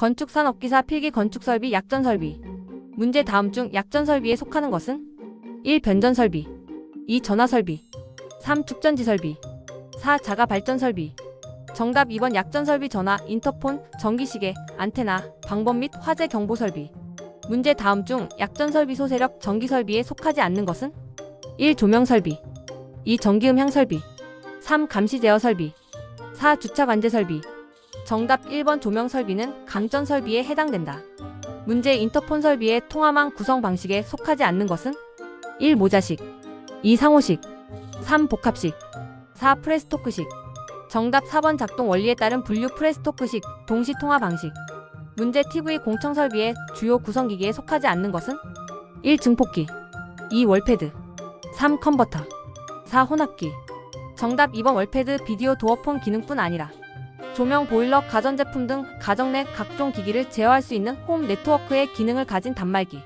건축산업기사 필기 건축설비 약전설비 문제 다음 중 약전설비에 속하는 것은 1. 변전설비 2. 전화설비 3. 축전지설비 4. 자가발전설비 정답 2번 약전설비 전화, 인터폰, 전기시계, 안테나, 방범 및 화재 경보설비 문제 다음 중 약전설비 소세력 전기설비에 속하지 않는 것은 1. 조명설비 2. 전기음향 설비 3. 감시 제어 설비 4. 주차 관제 설비 정답 1번 조명 설비는 강전 설비에 해당된다. 문제 인터폰 설비의 통화망 구성 방식에 속하지 않는 것은 1. 모자식 2. 상호식 3. 복합식 4. 프레스토크식 정답 4번 작동 원리에 따른 분류 프레스토크식 동시 통화 방식 문제 TV 공청 설비의 주요 구성기기에 속하지 않는 것은 1. 증폭기 2. 월패드 3. 컨버터 4. 혼합기 정답 2번 월패드 비디오 도어폰 기능뿐 아니라 조명, 보일러, 가전제품 등 가정 내 각종 기기를 제어할 수 있는 홈 네트워크의 기능을 가진 단말기